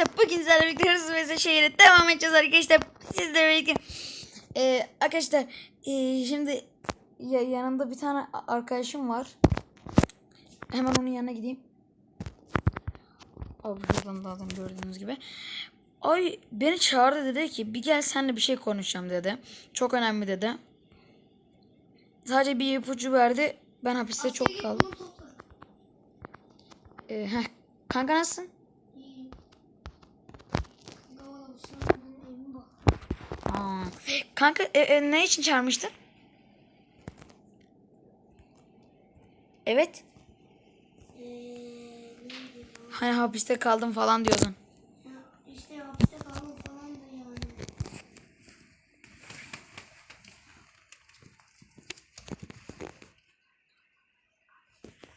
arkadaşlar. Bugün sizlerle birlikte hırsız ve şehire devam edeceğiz arkadaşlar. Sizlerle birlikte. Ee, arkadaşlar ee, şimdi ya, yanımda bir tane arkadaşım var. Hemen onun yanına gideyim. Abi şuradan da adam gördüğünüz gibi. Ay beni çağırdı dedi ki bir gel seninle bir şey konuşacağım dedi. Çok önemli dedi. Sadece bir ipucu verdi. Ben hapiste çok kaldım. Ee, heh. Kanka nasılsın? Aa. Kanka e, e, ne için çağırmıştın? Evet. Hani hapiste kaldım falan diyordun. İşte hapiste kalma falan da yani.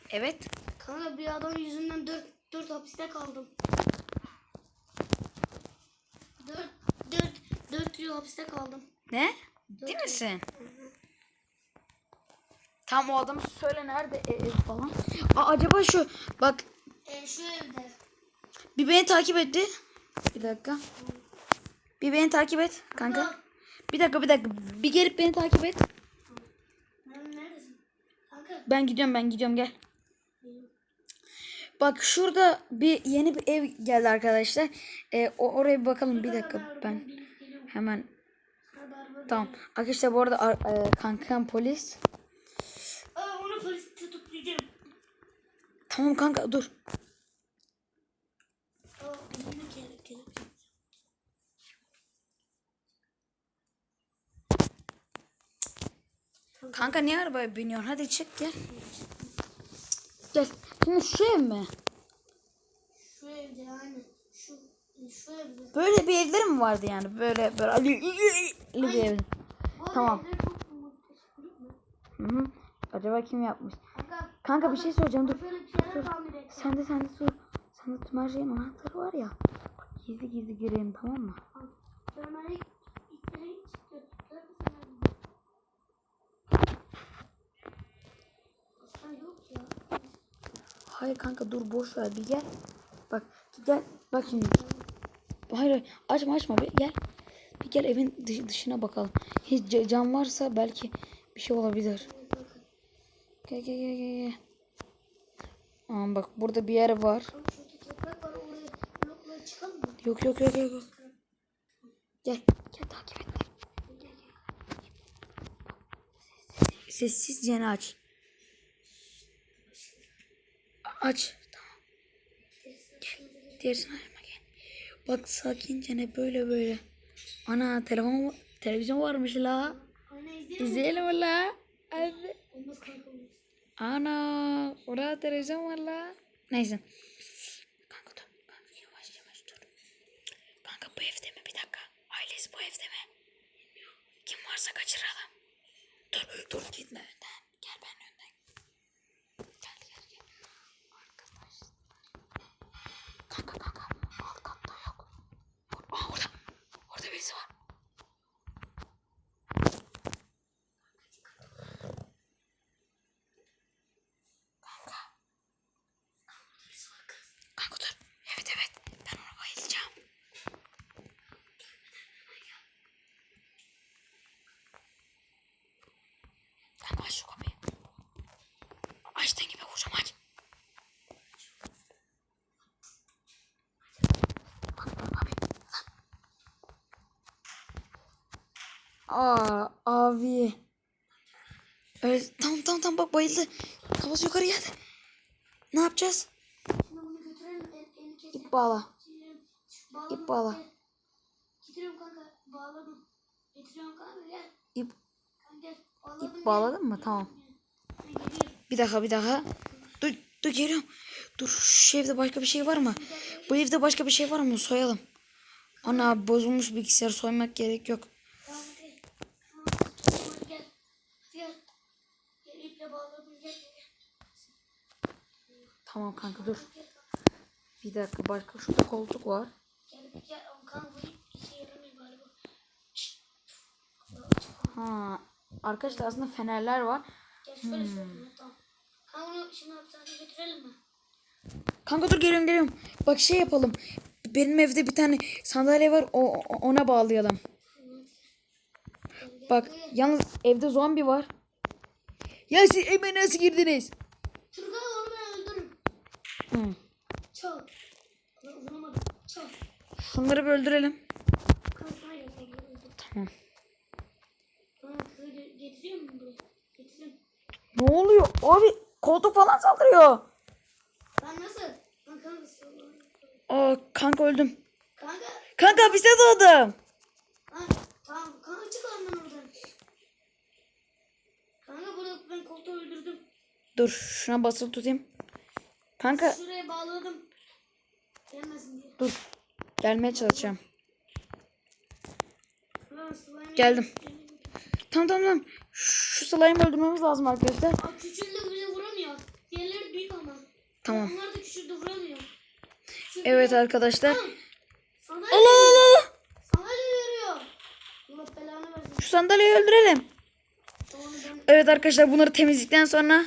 Evet. Kanka bir adam yüzünden dört, dört hapiste kaldım. yıl hapiste kaldım. Ne? Dört Değil yıl. misin? Tam o adamı söyle nerede ev e, falan. Aa, acaba şu bak. E, şu evde. Bir beni takip etti. Bir dakika. Hı. Bir beni takip et kanka. Bir dakika bir dakika. Bir gelip beni takip et. Ben gidiyorum ben gidiyorum gel. Bak şurada bir yeni bir ev geldi arkadaşlar. Ee, oraya bir bakalım bir dakika ben hemen tamam. Arkadaşlar bu arada ar- e, kankam polis. Aa, onu polis tutuklayacağım. Tamam kanka dur. Aa. Kanka niye arabaya biniyorsun? Hadi çık gel. Gel. Şimdi şu ev mi? Şu evde yani. Şu. Böyle bir evler mi vardı yani? Böyle böyle bir ev. Tamam. Hı hı. Acaba kim yapmış? Kanka. Kanka bir şey soracağım dur. Et. Sen de sen de sor. Sen de tüm her şeyin anahtarı var ya. Gizli gizli girelim tamam mı? Hayır kanka dur boş ver bir gel. Bak gel bak şimdi. Hayır hayır açma açma bir gel. Bir gel evin dışı- dışına bakalım. Hiç ca- cam varsa belki bir şey olabilir. Gel gel gel gel. Aa, bak burada bir yer var. Yok yok yok yok. Gel. Gel takip et. Sessizce aç. Aç. Tamam. Gel. Diğerisini açma. Bak sakince ne böyle böyle. Ana telefon televizyon varmış la. Aynen izleyelim. İzleyelim la. Abi. Olmaz kanka olmaz. Ana orada televizyon var la. Neyse. Kanka dur. Kanka yavaş yavaş dur. Kanka bu evde mi? Bir dakika. Ailesi bu evde mi? Kim varsa kaçıralım. Dur dur gitme önden. Gel ben önden. Gel gel gel. Arkadaşlar. Kanka kanka. Alt katta yok. Aa orada. Orada birisi var. Kanka. Kanka dur. Evet evet. Ben ona bayılacağım. Kanka aç şu kapıyı. Açtığın gibi vuracağım aç. Bak bak abi. Aa abi. Evet tamam tamam tamam bak bayıldı. Kafası yukarı geldi. Ne yapacağız? İp bağla. İp bağla. İp, ip bağladın mı? Tamam. Bir dakika bir dakika. Dur dur geliyorum. Dur şu evde başka bir şey var mı? Bu evde başka bir şey var mı? Soyalım. Ana bozulmuş bilgisayar soymak gerek yok. Tamam gel. Tamam. Hadi gel. Hadi gel. Tamam kanka dur. Bir dakika başka şurada koltuk var. Ha. Arkadaşlar aslında fenerler var. Tamam. Kanka dur geliyorum geliyorum. Bak şey yapalım. benim evde bir tane sandalye var. O- ona bağlayalım. Bak yalnız evde zombi var. Ya siz eve nasıl girdiniz? Turgay onu ben öldürürüm. Hı. Çal. Vuramadım. Çal. Şunları bir öldürelim. Sen. Tamam. Bana kızı ge- getiriyor musun buraya? Getireyim. Ne oluyor? Abi koltuk falan saldırıyor. Ben nasıl? Lan kanka sallan. Aa kanka öldüm. Kanka. Kanka hapiste doğdum. Ha, tamam. Kanka çık ondan oradan. Kanka burada ben koltuğu öldürdüm. Dur şuna basılı tutayım. Kanka Şuraya bağladım. Gelmesin diye. dur. Gelmeye çalışacağım. Geldim. Tamam tamam tamam. Şu slime'ı öldürmemiz lazım arkadaşlar. Aa, küçüldü bile vuramıyor. Diğerleri büyük ama. Tamam. Onlar da küçüldü vuramıyor. Küçüldü Evet arkadaşlar. Tamam. Sandalye, Allah sandalye yarıyor. Allah belanı versin. Şu sandalyeyi öldürelim. Tamam ben... Evet arkadaşlar bunları temizlikten sonra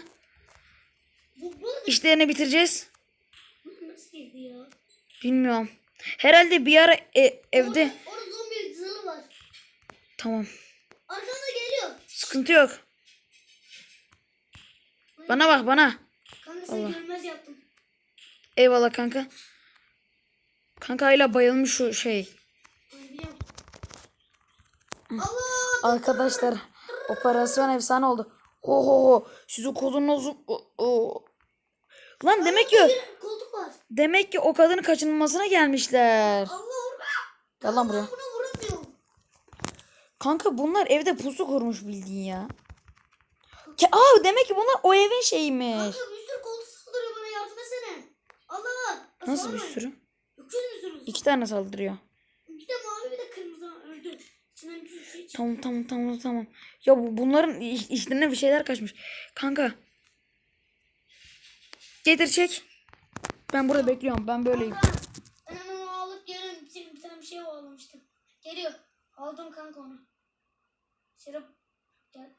işlerini bitireceğiz. nasıl girdi ya? Bilmiyorum. Herhalde bir ara e- evde. Orada, orada zombi zırhı var. Tamam. Arkanda geliyor. Sıkıntı yok. Bana bak bana. Kanka seni görmez yaptım. Eyvallah kanka. Kanka hala bayılmış şu şey. Allah! Arkadaşlar operasyon efsane oldu. Ho ho ho. Sizin kolunuzu... O- o. Lan demek ki koltuk var. demek ki o kadının kaçınılmasına gelmişler. Allah. Gel lan buraya. Buna vuramıyorum. Kanka bunlar evde pusu kurmuş bildiğin ya. Ke Aa demek ki bunlar o evin şeyiymiş. Kanka bir sürü koltuk saldırıyor bana yardım etsene. Allah! Nasıl bir sürü? Öküz müsünüz? İki tane saldırıyor. Bir de mavi bir de kırmızı öldü. İçinden bir sürü şey çıktı. Tamam tamam tamam tamam. Ya bu, bunların iş- işlerine bir şeyler kaçmış. Kanka. Getir çek. Ben burada bekliyorum. Ben böyleyim. Onu alıp geliyorum. Bir, tane bir şey bağlamıştım. Geliyor. Aldım kanka onu. Serap. Gel.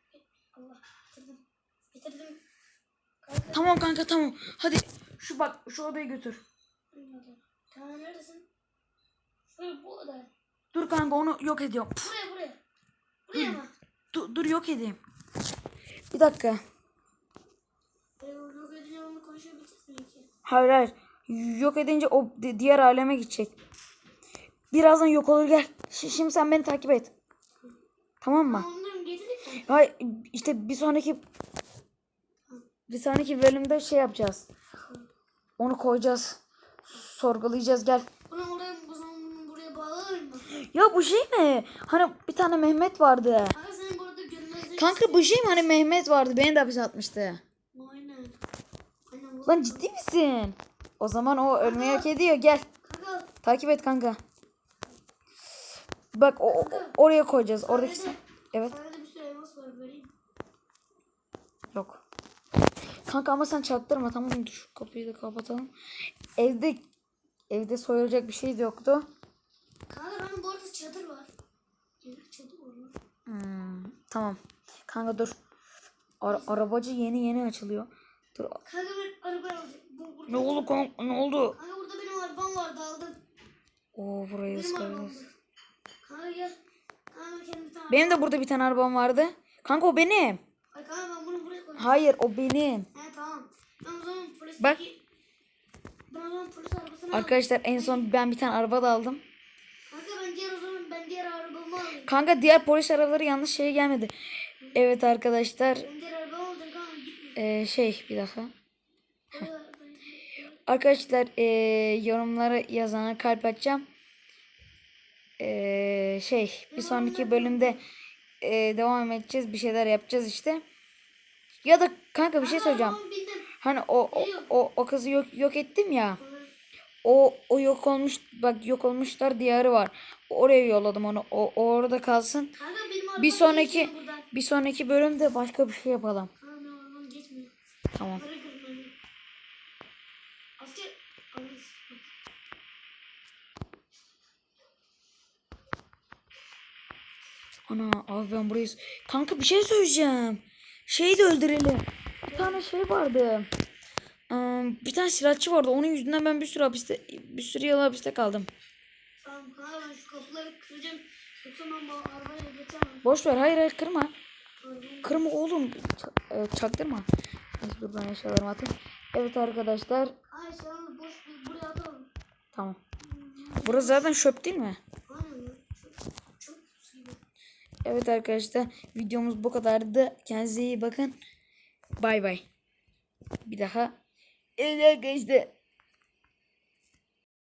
Allah. Getirdim. Getirdim. Kanka. Tamam kanka tamam. Hadi şu bak şu odaya götür. Kanka neredesin? Şöyle bu oda. Dur kanka onu yok ediyorum. Buraya buraya. Buraya mı? Dur, dur yok edeyim. Bir dakika. Buraya yok edince onunla konuşabileceğiz mi ki? Hayır hayır. Yok edince o di- diğer aleme gidecek. Birazdan yok olur gel. Şimdi sen beni takip et. Tamam mı? Hayır işte bir sonraki bir sonraki bölümde şey yapacağız. Onu koyacağız. Sorgulayacağız gel. Bunu oraya bunu buraya bağlarım mı? Ya bu şey mi? Hani bir tane Mehmet vardı. Kanka bu şey mi? Hani Mehmet vardı. Beni de hapise atmıştı. Lan ciddi misin? O zaman o ölmeyi hak ediyor. Gel. Kanka. Takip et kanka. Bak o, o- oraya koyacağız. Oradaki Sarıda- Evet. Sarıda bir sürü elmas var vereyim. Yok. Kanka ama sen çaktırma tamam mı? Şu kapıyı da kapatalım. Evde evde soyulacak bir şey de yoktu. Kanka benim bu arada çadır var. Çadır var. Hmm, tamam. Kanka dur. Ara- arabacı yeni yeni açılıyor. Dur. Kanka ben araba alacağım. Ne oldu kanka? Ne oldu? Kanka burada benim arabam vardı aldım. Oo burayı Benim ıskarız. Kanka gel. Kanka ben kendim bir tane Benim de burada bir tane arabam vardı. Kanka o benim. Ay kanka ben bunu buraya koyayım. Hayır o benim. He tamam. Ben o zaman polisteki... Bak. Ben o zaman polis arabasını Arkadaşlar en son ben bir tane araba da aldım. Kanka ben diğer o zaman ben diğer arabamı alayım. Kanka diğer polis arabaları yanlış şeye gelmedi. Evet arkadaşlar. Ben diğer eee, şey bir dakika. Arkadaşlar eee yorumlara yazana kalp atacağım. Eee, şey bir sonraki bölümde eee, devam edeceğiz. Bir şeyler yapacağız işte. Ya da kanka bir şey söyleyeceğim. Hani o o, o, o kızı yok yok ettim ya. O o yok olmuş bak yok olmuşlar diyarı var. Oraya yolladım onu. O, o orada kalsın. Kanka Bir sonraki bir sonraki bölümde başka bir şey yapalım. Kanka benim arabam geçmiyor. Tamam. Ana abi ben burayı... Kanka bir şey söyleyeceğim. Şeyi de öldürelim. Bir tane şey vardı. Bir tane silahçı vardı. Onun yüzünden ben bir sürü hapiste bir sürü yıl hapiste kaldım. Tamam kanka ben şu kapıları kıracağım. Yoksa ben arabaya geçemem. Boş ver. Hayır hayır kırma. Kırma oğlum. E, çaktırma. Dur ben eşyalarımı atayım. Evet arkadaşlar. Ay boş bir buraya atalım. Tamam. Burası zaten şöp değil mi? Evet arkadaşlar videomuz bu kadardı. Kendinize iyi bakın. Bay bay. Bir daha. Evet arkadaşlar